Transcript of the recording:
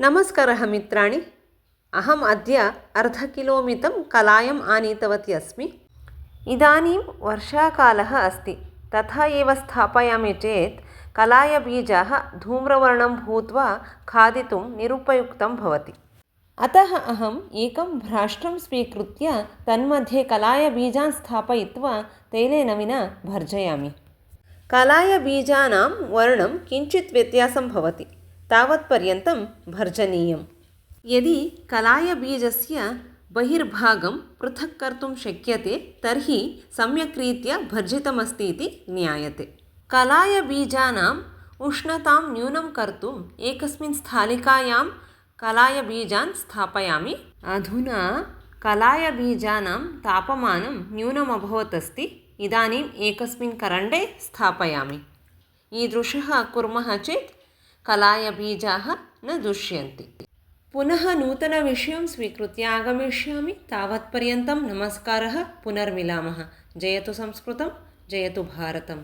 नमस्कारः मित्राणि अहम् अद्य अर्धकिलोमितं कलायम् आनीतवती अस्मि इदानीं वर्षाकालः अस्ति तथा एव स्थापयामि चेत् कलायबीजाः धूम्रवर्णं भूत्वा खादितुं निरुपयुक्तं भवति अतः अहम् एकं भ्राष्ट्रं स्वीकृत्य तन्मध्ये कलायबीजान् स्थापयित्वा तैलेन विना भर्जयामि कलायबीजानां वर्णं किञ्चित् व्यत्यासं भवति तावत्पर्यन्तं भर्जनीयं यदि कलायबीजस्य बहिर्भागं पृथक् कर्तुं शक्यते तर्हि सम्यक् रीत्या भर्जितमस्ति इति ज्ञायते कलायबीजानाम् उष्णतां न्यूनं कर्तुम् एकस्मिन् स्थालिकायां कलायबीजान् स्थापयामि अधुना कलायबीजानां तापमानं न्यूनम् अभवत् अस्ति इदानीम् एकस्मिन् करण्डे स्थापयामि ईदृशः कुर्मः चेत् कलायबीजाः न दुष्यन्ति पुनः नूतनविषयं स्वीकृत्य आगमिष्यामि तावत्पर्यन्तं नमस्कारः पुनर्मिलामः जयतु संस्कृतं जयतु भारतम्